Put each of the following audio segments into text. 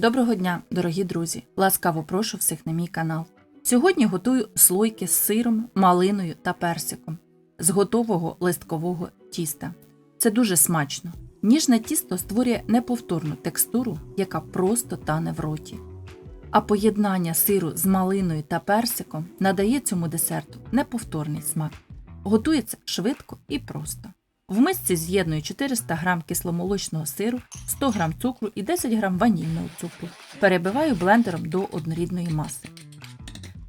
Доброго дня, дорогі друзі! Ласкаво прошу всіх на мій канал. Сьогодні готую слойки з сиром, малиною та персиком з готового листкового тіста. Це дуже смачно. Ніжне тісто створює неповторну текстуру, яка просто тане в роті. А поєднання сиру з малиною та персиком надає цьому десерту неповторний смак. Готується швидко і просто. В мисці з'єдную 400 г кисломолочного сиру, 100 г цукру і 10 г ванільного цукру. Перебиваю блендером до однорідної маси.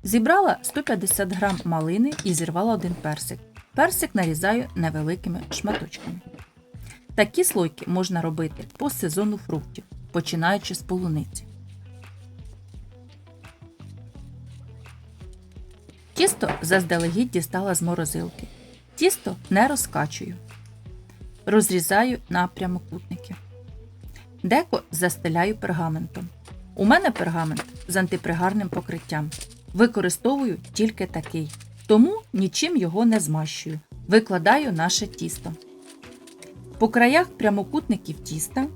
Зібрала 150 г малини і зірвала один персик. Персик нарізаю невеликими шматочками. Такі слойки можна робити по сезону фруктів, починаючи з полуниці. Тісто заздалегідь дістала з морозилки. Тісто не розкачую. Розрізаю на прямокутники. Деко застеляю пергаментом. У мене пергамент з антипригарним покриттям. Використовую тільки такий, тому нічим його не змащую. Викладаю наше тісто. По краях прямокутників тіста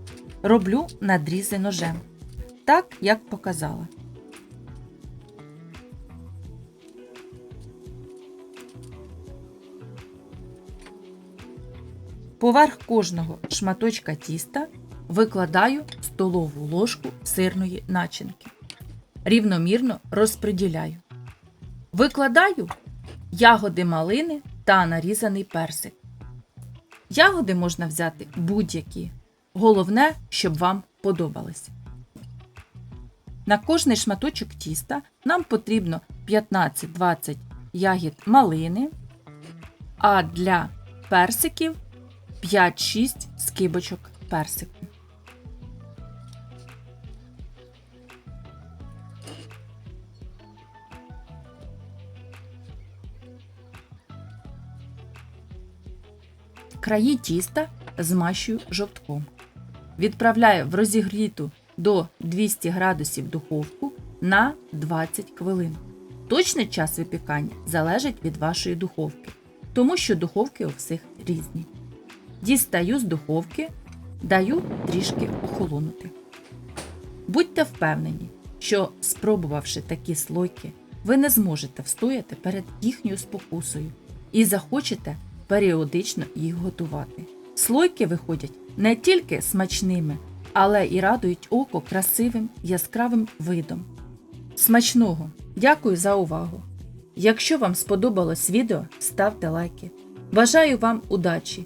роблю надрізи ножем, так як показала. Поверх кожного шматочка тіста викладаю столову ложку сирної начинки. Рівномірно розподіляю. Викладаю ягоди малини та нарізаний персик. Ягоди можна взяти будь-які. Головне, щоб вам подобались. На кожний шматочок тіста нам потрібно 15-20 ягід малини, а для персиків 5-6 скибочок персику. Краї тіста змащую жовтком. Відправляю в розігріту до 200 градусів духовку на 20 хвилин. Точний час випікання залежить від вашої духовки, тому що духовки у всіх різні. Дістаю з духовки, даю трішки охолонути. Будьте впевнені, що, спробувавши такі слойки, ви не зможете встояти перед їхньою спокусою і захочете періодично їх готувати. Слойки виходять не тільки смачними, але і радують око красивим яскравим видом. Смачного! Дякую за увагу! Якщо вам сподобалось відео, ставте лайки. Бажаю вам удачі!